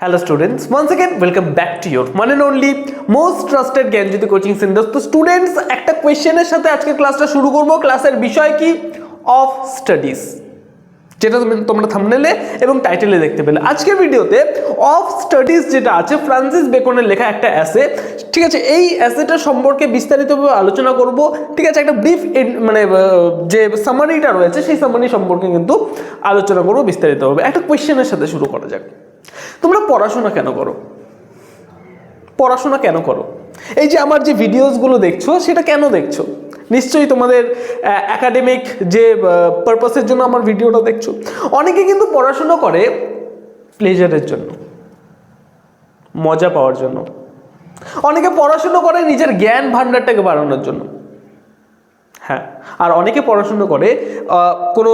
Hello students once again welcome back to your মানে only most trusted Gyanjyoti coaching centre তো students একটা কোয়েশ্চেনের সাথে আজকে ক্লাসটা শুরু করব। ক্লাসের বিষয় কি? অফ স্টাডিজ যেটা তুমি তোমরা থামনেলে এবং টাইটেলে দেখতে পেলে। আজকের ভিডিওতে অফ স্টাডিজ যেটা আছে ফ্রান্সিস বেকনের লেখা একটা অ্যাসে ঠিক আছে, এই অ্যাসেটা সম্পর্কে বিস্তারিতভাবে আলোচনা করব। ঠিক আছে, একটা ব্রিফ মানে যে সামারিটা রয়েছে, সেই সামারি সম্পর্কে কিন্তু আলোচনা করব বিস্তারিতভাবে। একটা কোয়েশ্চেনের সাথে শুরু করা যাক। তোমরা পড়াশোনা কেন করো? পড়াশোনা কেন করো? এই যে আমার যে ভিডিওসগুলো দেখছ, সেটা কেন দেখছ? নিশ্চয়ই তোমাদের একাডেমিক যে পারপাসের জন্য আমার ভিডিওটা দেখছ। অনেকে কিন্তু পড়াশোনা করে প্লেজারের জন্য, মজা পাওয়ার জন্য। অনেকে পড়াশুনো করে নিজের জ্ঞান ভাণ্ডারটাকে বাড়ানোর জন্য। হ্যাঁ আর অনেকে পড়াশুনো করে কোনো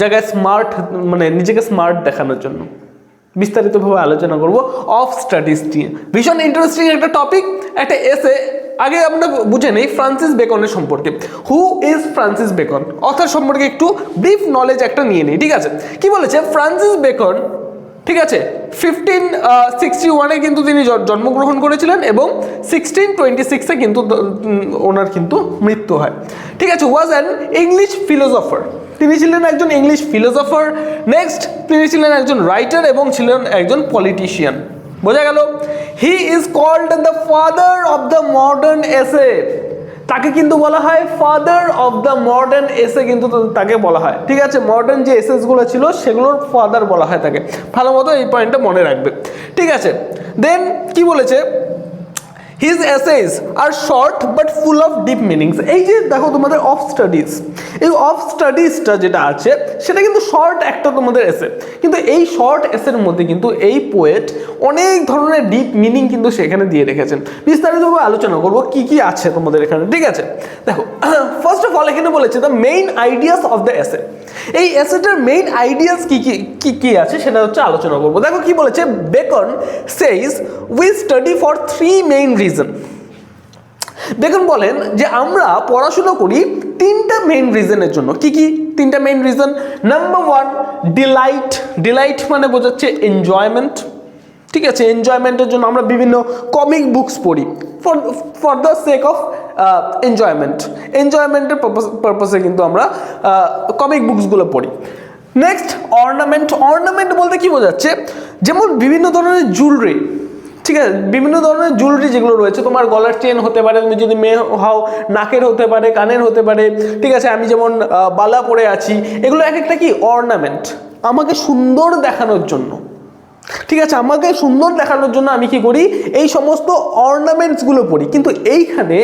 জায়গায় স্মার্ট মানে নিজেকে স্মার্ট দেখানোর জন্য। বিস্তারিতভাবে আলোচনা করব অফ স্টাডিজ নিয়ে। ভীষণ ইন্টারেস্টিং একটা টপিক একটা এসে আগে আমরা বুঝে নেই ফ্রান্সিস বেকনের সম্পর্কে। হু ইজ ফ্রান্সিস বেকন অর্থাৎ সম্পর্কে একটু ব্রিফ নলেজ একটা নিয়ে নিই, ঠিক আছে? কি বলেছে? ফ্রান্সিস বেকন ঠিক আছে? ফিফটিন সিক্সটি ওয়ানে কিন্তু তিনি জন্মগ্রহণ করেছিলেন এবং সিক্সটিন টোয়েন্টি সিক্সে কিন্তু ওনার কিন্তু মৃত্যু হয়। ঠিক আছে ওয়াজ অ্যান ইংলিশ ফিলোসফার তিনি ছিলেন একজন ইংলিশ ফিলোসফার নেক্সট তিনি ছিলেন একজন রাইটার এবং ছিলেন একজন পলিটিশিয়ান বোঝা গেল? He is called the father of the modern essay তাকে কিন্তু বলা হয় ফাদার অফ দ্য মডার্ন এসে কিন্তু তাকে বলা হয়। ঠিক আছে? মডার্ন যে এসেসগুলো ছিল, সেগুলোর ফাদার বলা হয় তাকে। ভালো মতো এই পয়েন্টটা মনে রাখবে। ঠিক আছে? দেন কি বলেছে? His essays are short but full of deep meanings এই যে দেখো তোমাদের অফ স্টাডিজ এই অফ স্টাডিজটা যেটা আছে, সেটা কিন্তু শর্ট একটা তোমাদের এসে কিন্তু এই শর্ট এসের মধ্যে কিন্তু এই পোয়েট অনেক ধরনের ডিপ মিনিং কিন্তু সেখানে দিয়ে রেখেছেন। বিস্তারিতভাবে আলোচনা করব কি কি আছে তোমাদের এখানে, ঠিক আছে? দেখো ফার্স্ট অফ অল এখানে বলেছে the main ideas of the essay এই এসেটার মেইন আইডিয়াস কি কি কি কি আছে সেটা হচ্ছে আলোচনা করব। দেখো কি বলেছে Bacon says we study for three main reason দেখুন বলেন যে আমরা পড়াশোনা করি তিনটা মেইন রিজনের জন্য। কি কি? তিনটা main reason number one delight delight মানে বোঝাচ্ছে এনজয়মেন্ট ঠিক আছে এনজয়মেন্টের জন্য আমরা বিভিন্ন কমিক বুকস পড়ি। For for the sake of enjoyment এনজয়মেন্টের পারপাসে কিন্তু আমরা কমিক বুকসগুলো পড়ি। নেক্সট অর্নামেন্ট অর্নামেন্ট বলতে কি বোঝাচ্ছে? যেমন বিভিন্ন ধরনের জুয়েলারি ঠিক আছে, বিভিন্ন ধরনের জুয়েলারি যেগুলো রয়েছে, তোমার গলার চেন হতে পারে, তুমি যদি মেয়ে হও, নাকের হতে পারে, কানের হতে পারে, ঠিক আছে, আমি যেমন বালা পরে আছি, এগুলো এক একটা কি অর্নামেন্ট আমাকে সুন্দর দেখানোর জন্য। ঠিক আছে, আমাকে সুন্দর দেখানোর জন্য আমি কি করি? এই সমস্ত অর্নামেন্টসগুলো পড়ি কিন্তু এইখানে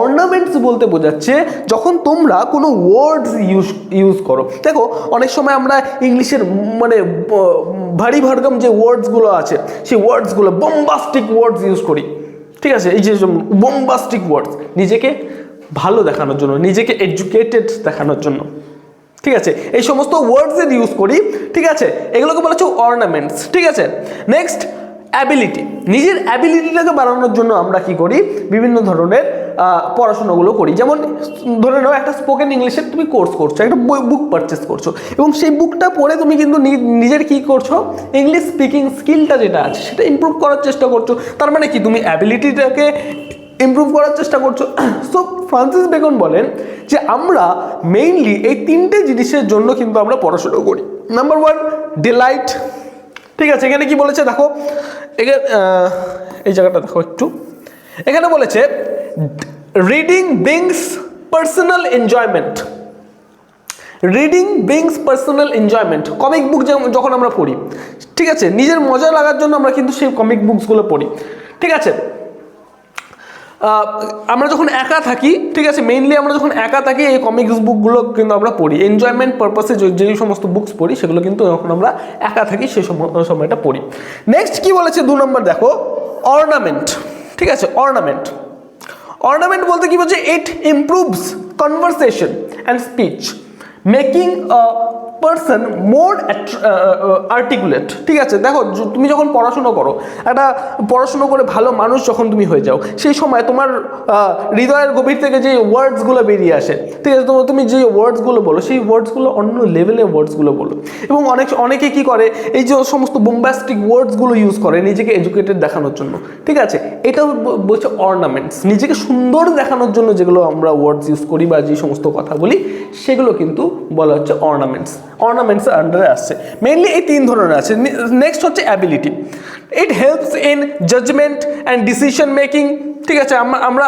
অর্নামেন্টস বলতে বোঝাচ্ছে যখন তোমরা কোনো ওয়ার্ডস ইউজ ইউজ করো। দেখো, অনেক সময় আমরা ইংলিশের মানে ভারী ভারগম যে ওয়ার্ডসগুলো আছে, সেই ওয়ার্ডসগুলো বোম্বাস্টিক ওয়ার্ডস ইউজ করি। ঠিক আছে? এই যে বোম্বাস্টিক ওয়ার্ডস নিজেকে ভালো দেখানোর জন্য, নিজেকে এডুকেটেড দেখানোর জন্য। ঠিক আছে? এই সমস্ত ওয়ার্ডসের ইউজ করি, ঠিক আছে? এগুলোকে বলা হচ্ছে অর্নামেন্টস ঠিক আছে? নেক্সট অ্যাবিলিটি নিজের অ্যাবিলিটিটাকে বাড়ানোর জন্য আমরা কি করি? বিভিন্ন ধরনের পড়াশোনাগুলো করি। যেমন, ধরে নাও একটা স্পোকেন ইংলিশের তুমি কোর্স করছ, একটা বই বুক পারচেস করছ, এবং সেই বুকটা পড়ে তুমি কিন্তু নিজের কি করছ? ইংলিশ স্পিকিং স্কিলটা যেটা আছে, সেটা ইমপ্রুভ করার চেষ্টা করছ। তার মানে কি? তুমি অ্যাবিলিটিটাকে ইমপ্রুভ করার চেষ্টা করছ। সো ফ্রান্সিস বেকন বলেন যে, আমরা মেইনলি এই তিনটে জিনিসের জন্য কিন্তু আমরা পড়াশুনো করি। নাম্বার ওয়ান ডিলাইট ঠিক আছে, এখানে কি বলেছে? দেখো, এখানে এই জায়গাটা দেখো একটু। এখানে বলেছে reading brings personal enjoyment reading brings personal enjoyment comic book যখন আমরা পড়ি, ঠিক আছে? নিজের মজা লাগার জন্য আমরা কিন্তু সেই কমিক বুকসগুলো পড়ি। ঠিক আছে? আমরা যখন একা থাকি, ঠিক আছে? মেইনলি আমরা যখন একা থাকি, এই কমিক্স বুকগুলো কিন্তু আমরা পড়ি। এনজয়মেন্ট পারপাসে যে সমস্ত বুকস পড়ি, সেগুলো কিন্তু যখন আমরা একা থাকি, সেই সম- সময়টা পড়ি। নেক্সট কি বলেছে? দু নম্বর দেখো। অর্নামেন্ট ঠিক আছে? অর্নামেন্ট অর্নামেন্ট বলতে কি বলছে it improves conversation and speech making a person more articulate ঠিক আছে? দেখো তুমি যখন পড়াশুনো করো, একটা পড়াশুনো করে ভালো মানুষ যখন তুমি হয়ে যাও, সেই সময় তোমার হৃদয়ের গভীর থেকে যে ওয়ার্ডসগুলো বেরিয়ে আসে, ঠিক আছে? তো তুমি যে ওয়ার্ডসগুলো বলো, সেই ওয়ার্ডসগুলো অন্য লেভেলের ওয়ার্ডসগুলো বলো। এবং অনেক অনেকে কি করে, এই যে সমস্ত বোম্বাস্টিক ওয়ার্ডসগুলো ইউজ করে নিজেকে এডুকেটেড দেখানোর জন্য, ঠিক আছে? এটা বলছে অর্নামেন্টস নিজেকে সুন্দর দেখানোর জন্য যেগুলো আমরা ওয়ার্ডস ইউজ করি বা যে সমস্ত কথা বলি, সেগুলো কিন্তু বলা হচ্ছে অর্নামেন্টস অর্নামেন্টসের আন্ডারে আসছে মেনলি এই তিন ধরনের আছে। নেক্সট হচ্ছে ability it helps in judgement and decision making ঠিক আছে আমরা আমরা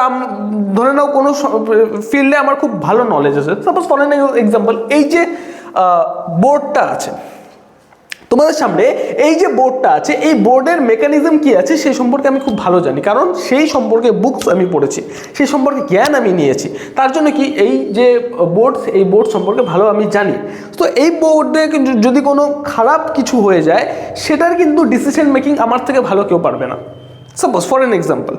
ধরে নাও কোনো ফিল্ডে আমার খুব ভালো নলেজ আছে। সাপোজ ফর এক্সাম্পল এই যে বোর্ডটা আছে। তোমাদের সামনে এই যে বোর্ডটা আছে, এই বোর্ডের মেকানিজম কি আছে সেই সম্পর্কে আমি খুব ভালো জানি। কারণ সেই সম্পর্কে বুকস আমি পড়েছি, সেই সম্পর্কে জ্ঞান আমি নিয়েছি। তার জন্য কি এই যে বোর্ড এই বোর্ড সম্পর্কে ভালো আমি জানি। তো এই বোর্ডে যদি কোনো খারাপ কিছু হয়ে যায়, সেটার কিন্তু ডিসিশন মেকিং আমার থেকে ভালো কেউ পারবে না। সাপোজ ফর এন এক্সাম্পল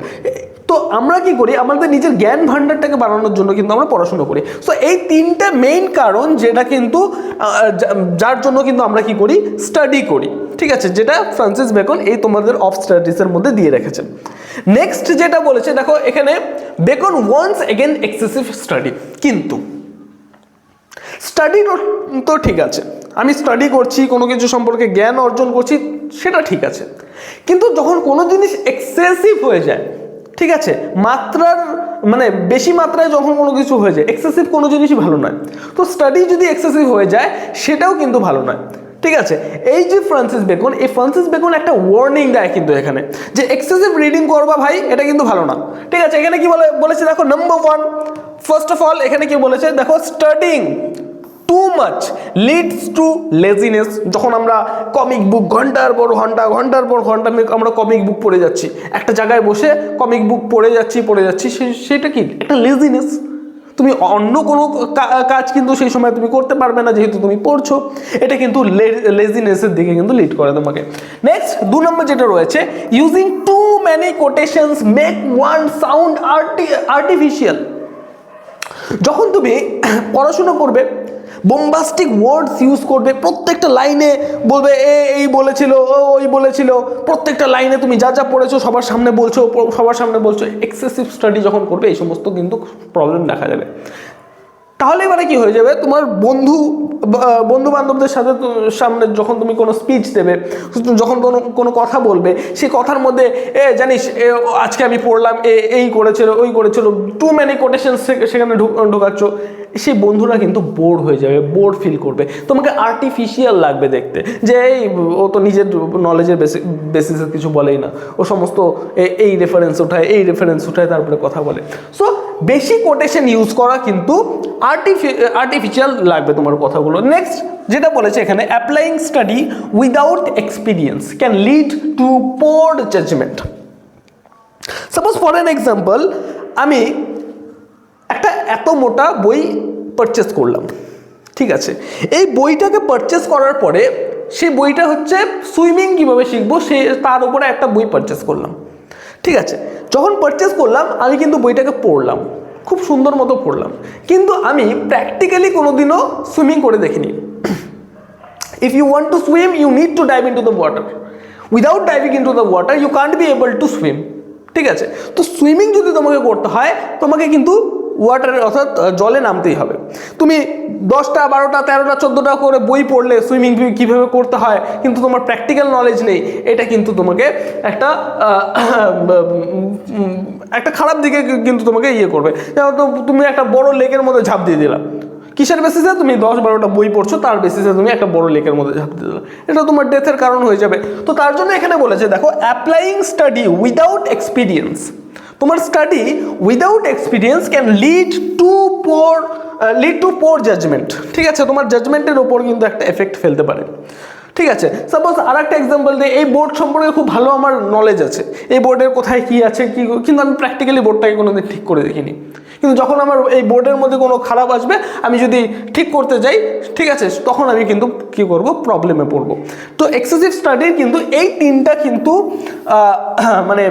তো আমরা কি করি? আমাদের নিজের জ্ঞান ভাণ্ডারটাকে বাড়ানোর জন্য কিন্তু আমরা পড়াশুনো করি। সো এই তিনটা মেইন কারণ যেটা কিন্তু যার জন্য কিন্তু আমরা কি করি? স্টাডি করি। ঠিক আছে? যেটা ফ্রান্সিস বেকন এই তোমাদের অফ স্টাডিজের মধ্যে দিয়ে রেখেছেন। নেক্সট যেটা বলেছে, দেখো, এখানে Bacon once again excessive study কিন্তু স্টাডি তো ঠিক আছে। আমি স্টাডি করছি, কোনো কিছু সম্পর্কে জ্ঞান অর্জন করছি, সেটা ঠিক আছে। কিন্তু যখন কোনো জিনিস এক্সেসিভ হয়ে যায়, ঠিক আছে, মাত্রার মানে বেশি মাত্রায় যখন কোনো কিছু হয়ে যায় এক্সেসিভ কোনো জিনিসই ভালো নয়। তো স্টাডি যদি এক্সেসিভ হয়ে যায়, সেটাও কিন্তু ভালো নয়। ঠিক আছে, এই যে ফ্রান্সিস বেকন এই ফ্রান্সিস বেকন একটা ওয়ার্নিং দেয় কিন্তু এখানে, যে এক্সেসিভ রিডিং করবা ভাই, এটা কিন্তু ভালো না। ঠিক আছে, এখানে কি বলে, বলেছে দেখো number one first of all এখানে কি বলেছে, দেখো studying too much leads to laziness যখন আমরা কমিক বুক ঘণ্টার পর ঘণ্টা, ঘণ্টার পর ঘণ্টা আমি- আমরা কমিক বুক পড়ে যাচ্ছি। একটা জায়গায় বসে কমিক বুক পড়ে যাচ্ছি পড়ে যাচ্ছি সেটা কি? একটা লেজিনেস তুমি অন্য কোনো কাজ কিন্তু সেই সময় তুমি করতে পারবে না, যেহেতু তুমি পড়ছো। এটা কিন্তু লেজিনেসের দিকে কিন্তু লিড করে তোমাকে। নেক্সট দু নম্বর যেটা রয়েছে using to many quotations make one sound arti artificial যখন তুমি পড়াশুনো করবে বোম্বাস্টিক ওয়ার্ডস ইউজ করবে প্রত্যেকটা লাইনে বলবে এ এই বলেছিল ও ওই বলেছিল। প্রত্যেকটা লাইনে তুমি যা যা পড়েছো সবার সামনে বলছো সবার সামনে বলছো এক্সেসিভ স্টাডি যখন করবে এই সমস্ত কিন্তু প্রবলেম দেখা যাবে তাহলে এবারে কি হয়ে যাবে? তোমার বন্ধু বন্ধু বান্ধবদের সাথে সামনে যখন তুমি কোনো স্পিচ দেবে যখন কোনো কোনো কথা বলবে সেই কথার মধ্যে এ জানিস এ, আজকে আমি পড়লাম এ এই করেছিল ওই করেছিল। টু ম্যানি কোটেশন সেখানে ঢুক- ঢোকাচ্ছ। সেই বন্ধুরা কিন্তু বোর হয়ে যাবে বোর ফিল করবে। তোমাকে আর্টিফিশিয়াল লাগবে দেখতে। যে এই, ও তো নিজের নলেজের বেসিসে কিছু বলেই না। ও সমস্ত এই রেফারেন্স উঠায়, এই রেফারেন্স উঠায়, তারপরে কথা বলে। সো বেশি কোটেশন ইউজ করা কিন্তু আর্টিফি আর্টিফিশিয়াল লাগবে তোমার কথাগুলো। নেক্সট যেটা বলেছে এখানে applying study without experience can lead to poor judgement suppose for an example আমি এত মোটা বই পারচেস করলাম। ঠিক আছে? এই বইটাকে পারচেস করার পরে সেই বইটা হচ্ছে সুইমিং কীভাবে শিখব, সে তার উপরে একটা বই পারচেস করলাম। ঠিক আছে? যখন পারচেস করলাম, আমি কিন্তু বইটাকে পড়লাম। খুব সুন্দর মতো পড়লাম। কিন্তু আমি প্র্যাকটিক্যালি কোনোদিনও সুইমিং করে দেখিনি। If you want to swim, you need to dive into the water. Without diving into the water you can't be able to swim ঠিক আছে? তো সুইমিং যদি তোমাকে করতে হয়, তোমাকে কিন্তু ওয়াটারে অর্থাৎ জলে নামতেই হবে। তুমি দশটা, বারোটা, তেরোটা, চোদ্দোটা করে বই পড়লে সুইমিং কীভাবে করতে হয়, কিন্তু তোমার প্র্যাকটিক্যাল নলেজ নেই, এটা কিন্তু তোমাকে একটা একটা খারাপ দিকে কিন্তু তোমাকে ইয়ে করবে। যেমন তো তুমি একটা বড় লেকের মধ্যে ঝাঁপ দিয়ে দিলা। কিসের বেসিসে তুমি দশ, বারোটা বই পড়ছো, তার বেসিসে তুমি একটা বড় লেকের মধ্যে ঝাঁপ দিয়ে দিলে। এটা তোমার ডেথের কারণ হয়ে যাবে। তো তার জন্য এখানে বলেছে, দেখো অ্যাপ্লাইং স্টাডি উইদাউট এক্সপিরিয়েন্স তোমার study without experience can lead to poor lead to poor judgement ঠিক আছে? তোমার জাজমেন্টের ওপর কিন্তু একটা এফেক্ট ফেলতে পারে। ঠিক আছে? সাপোজ আর একটা এক্সাম্পল দিই এই বোর্ড সম্পর্কে খুব ভালো আমার নলেজ আছে। এই বোর্ডের কোথায় কী আছে, কী কিন্তু আমি প্র্যাকটিক্যালি বোর্ডটাকে কোনোদিন ঠিক করে দেখিনি। কিন্তু যখন আমার এই বোর্ডের মধ্যে কোনো খারাপ আসবে, আমি যদি ঠিক করতে যাই, ঠিক আছে? তখন আমি কিন্তু কী করব? প্রবলেমে পড়ব। তো এক্সেসিভ স্টাডির কিন্তু এই তিনটা কিন্তু মানে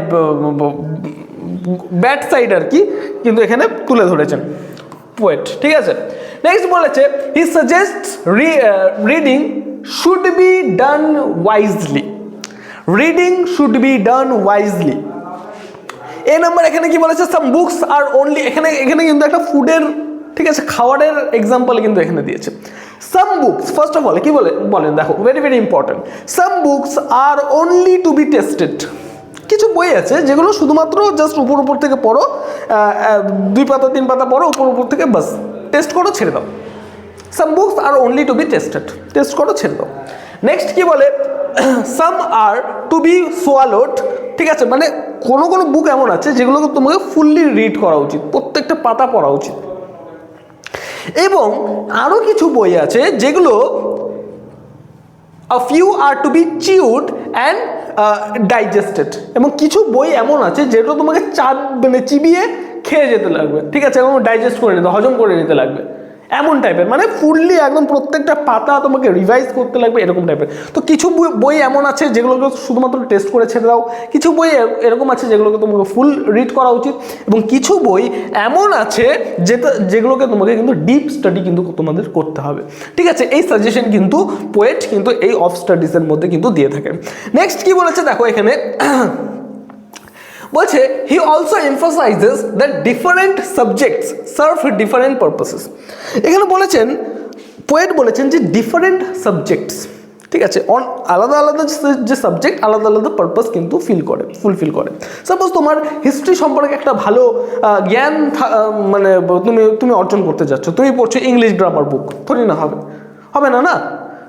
ব্যাড সাইড আর কি, কিন্তু এখানে তুলে ধরেছেন। পোয়েট ঠিক আছে? নেক্সট বলেছে he suggest reading should be done wisely reading should be done wisely A number এখানে কি বলেছে? সাম বুকস আর অনলি এখানে এখানে কিন্তু একটা ফুডের ঠিক আছে, খাবারের এক্সাম্পল কিন্তু এখানে দিয়েছে। Some books first of all কি বলে, বলেন, দেখো very very important some books are only to be tested বই আছে, যেগুলো শুধুমাত্র জাস্ট উপর উপর থেকে পড়ো দুই পাতা, তিন পাতা পড়ো, উপর উপর থেকে বাস টেস্ট করো, ছেড়ে দাও। Some books are only to be tested test করো, ছেড়ে দাও। নেক্সট কি বলে? সাম আর টু বি সোয়ালোড ঠিক আছে? মানে কোনো কোনো বুক এমন আছে, যেগুলোকে তোমাকে ফুললি রিড করা উচিত, প্রত্যেকটা পাতা পড়া উচিত। এবং আরও কিছু বই আছে, যেগুলো a few are to be chewed and digested এবং কিছু বই এমন আছে যেগুলো তোমাকে চাপ মানে চিবিয়ে খেয়ে যেতে লাগবে। ঠিক আছে? এবং ডাইজেস্ট করে নিতে, হজম করে নিতে লাগবে। এমন টাইপের মানে ফুললি একদম প্রত্যেকটা পাতা তোমাকে রিভাইজ করতে লাগবে এরকম টাইপের তো কিছু বই- এমন আছে যেগুলোকে শুধুমাত্র টেস্ট করে ছেড়ে দাও। কিছু বই এরকম আছে যেগুলোকে তোমাকে ফুল রিড করা উচিত। এবং কিছু বই এমন আছে যেটা, যেগুলোকে তোমাকে কিন্তু ডিপ স্টাডি কিন্তু তোমাদের করতে হবে। ঠিক আছে? এই সাজেশন কিন্তু পোয়েট কিন্তু এই অফ স্টাডিজের মধ্যে কিন্তু দিয়ে থাকে নেক্সট কি বলেছে? দেখো এখানে বলছে he also emphasizes that different subjects serve different purposes এখানে বলেছেন পোয়েট বলেছেন যে ডিফারেন্ট সাবজেক্টস ঠিক আছে অন আলাদা আলাদা যে- সাবজেক্ট আলাদা আলাদা পারপাস কিন্তু ফিল করে ফুলফিল করে। সাপোজ তোমার হিস্ট্রি সম্পর্কে একটা ভালো জ্ঞান মানে তুমি তুমি অর্জন করতে যাচ্ছ, তুমি পড়ছো ইংলিশ গ্রামার বুক থরি না হবে। হবে না না?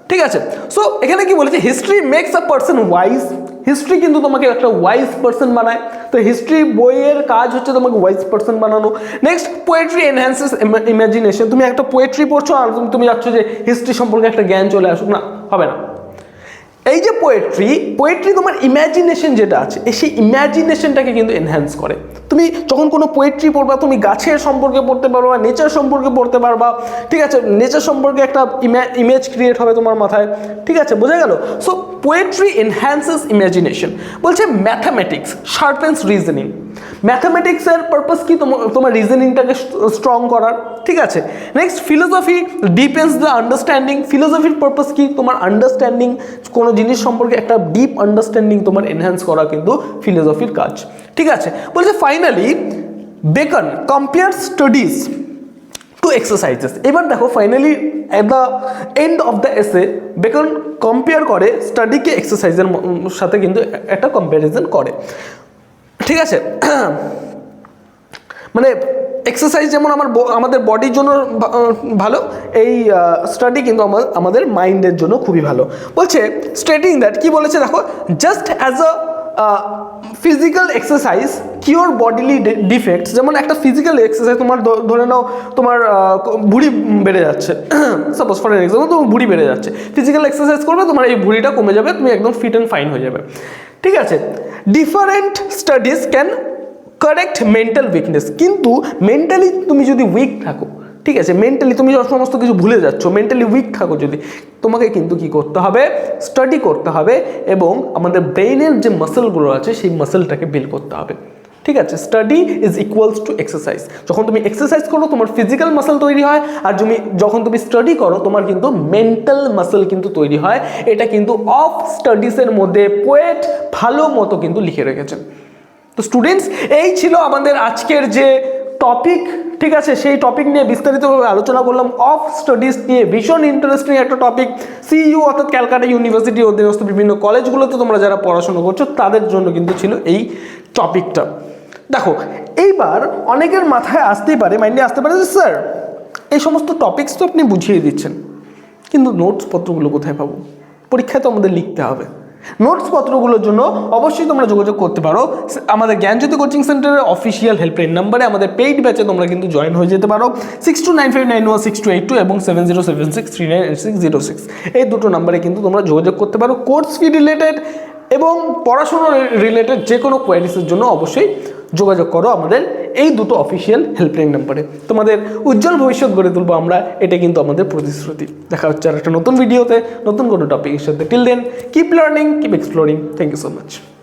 ঠিক আছে? সো এখানে কি বলেছে? History makes a person wise history কিন্তু তোমাকে একটা ওয়াইজ পার্সন বানায়। তো হিস্ট্রি বইয়ের কাজ হচ্ছে তোমাকে ওয়াইজ পার্সন বানানো। নেক্সট পোয়েট্রি এনহ্যান্সেস ইমাজিনেশন তুমি একটা পোয়েট্রি পড়ছো আর তুমি- যাচ্ছ যে হিস্ট্রি সম্পর্কে একটা জ্ঞান চলে আসুক। না, হবে না। এই যে পোয়েট্রি পোয়েট্রি তোমার ইম্যাজিনেশন যেটা আছে সেই ইম্যাজিনেশনটাকে কিন্তু এনহ্যান্স করে। তুমি যখন কোনো পোয়েট্রি পড়বা, তুমি গাছের সম্পর্কে পড়তে পারবা নেচার সম্পর্কে পড়তে পারবা, ঠিক আছে? নেচার সম্পর্কে একটা ইমেজ ক্রিয়েট হবে তোমার মাথায়, ঠিক আছে? বোঝা গেল? সো পোয়েট্রি এনহ্যান্সেস ইমাজিনেশন বলছে ম্যাথামেটিক্স শার্পেন্স রিজনিং ম্যাথামেটিক্সের পারপাস কি? তোমার রিজনিংটাকে স্ট্রং করার, ঠিক আছে? Next philosophy deepens the understanding ফিলোসফির purpose কি? তোমার আন্ডারস্ট্যান্ডিং কোনো জিনিস সম্পর্কে একটা ডিপ আন্ডারস্ট্যান্ডিং তোমার এনহ্যান্স করা কিন্তু ফিলোসফির কাজ, ঠিক আছে? বলছে finally Bacon compare studies to exercises এবার দেখো finally at the end of the essay Bacon compare করে স্টাডিকে এক্সারসাইজের সাথে কিন্তু একটা কম্প্যারিজন করে। ঠিক আছে? মানে এক্সারসাইজ যেমন আমার আমাদের বডির জন্য ভালো, এই স্টাডি কিন্তু আমার আমাদের মাইন্ডের জন্য খুবই ভালো। বলছে স্টেটিং দ্যাট কি বলেছে দেখো? Just as a physical exercise cure bodily defects যেমন একটা ফিজিক্যাল এক্সারসাইজ তোমার ধরে নাও তোমার ভুঁড়ি বেড়ে যাচ্ছে। সাপোজ ফর এক্সাম্পল তোমার ভুঁড়ি বেড়ে যাচ্ছে। ফিজিক্যাল এক্সারসাইজ করবে, তোমার এই ভুঁড়িটা কমে যাবে, তুমি একদম ফিট অ্যান্ড ফাইন হয়ে যাবে। ঠিক আছে? Different studies can correct mental weakness কিন্তু মেন্টালি তুমি যদি উইক থাকো ঠিক আছে মেন্টালি তুমি সমস্ত কিছু ভুলে যাচ্ছ মেন্টালি উইক থাকো যদি, তোমাকে কিন্তু কি করতে হবে? স্টাডি করতে হবে এবং আমাদের ব্রেইনের যে মাসেলগুলো আছে, সেই মাসেলটাকে বিল করতে হবে। ঠিক আছে study is equals to exercise যখন তুমি এক্সারসাইজ করো, তোমার ফিজিক্যাল মাসেল তৈরি হয়, আর তুমি যখন তুমি স্টাডি করো, তোমার কিন্তু মেন্টাল মাসেল কিন্তু তৈরি হয়। এটা কিন্তু অফ স্টাডিজের মধ্যে পোয়েট ভালো মতো কিন্তু লিখে রেখেছেন। তো স্টুডেন্টস এই ছিল আমাদের আজকের যে টপিক ঠিক আছে? সেই টপিক নিয়ে বিস্তারিতভাবে আলোচনা করলাম। অফ স্টাডিজ নিয়ে ভীষণ ইন্টারেস্টিং একটা টপিক সিইউ অর্থাৎ ক্যালকাটা ইউনিভার্সিটি অধীনস্থ বিভিন্ন কলেজগুলোতে তোমরা যারা পড়াশোনা করছ, তাদের জন্য কিন্তু ছিল এই টপিকটা দেখো, এইবার অনেকের মাথায় আসতেই পারে মাইন্ডে আসতে পারে যে, স্যার, এই সমস্ত টপিকস তো আপনি বুঝিয়ে দিচ্ছেন। কিন্তু নোটস পত্রগুলো কোথায় পাবো? পরীক্ষায় তো আমাদের লিখতে হবে। নোটস পত্রগুলোর জন্য অবশ্যই তোমরা যোগাযোগ করতে পারো। আমাদের জ্ঞানজ্যোতি কোচিং সেন্টারের অফিসিয়াল হেল্পলাইন নাম্বারে আমাদের পেইড ব্যাচে তোমরা কিন্তু জয়েন হয়ে যেতে পারো। Six two nine five nine one six two eight two এবং seven zero seven six three nine six zero six এই দুটো নাম্বারে কিন্তু তোমরা যোগাযোগ করতে পারো। কোর্স ফি রিলেটেড এবং পড়াশোনা রিলেটেড যে কোনো কোয়ারিসের জন্য অবশ্যই যোগাযোগ করো আমাদের এই দুটো অফিসিয়াল হেল্পলাইন নাম্বারে তোমাদের উজ্জ্বল ভবিষ্যৎ গড়ে তুলবো আমরা এটা কিন্তু আমাদের প্রতিশ্রুতি। দেখা হচ্ছে আর একটা নতুন ভিডিওতে নতুন কোনো টপিকের সাথে। Till then keep learning keep exploring thank you so much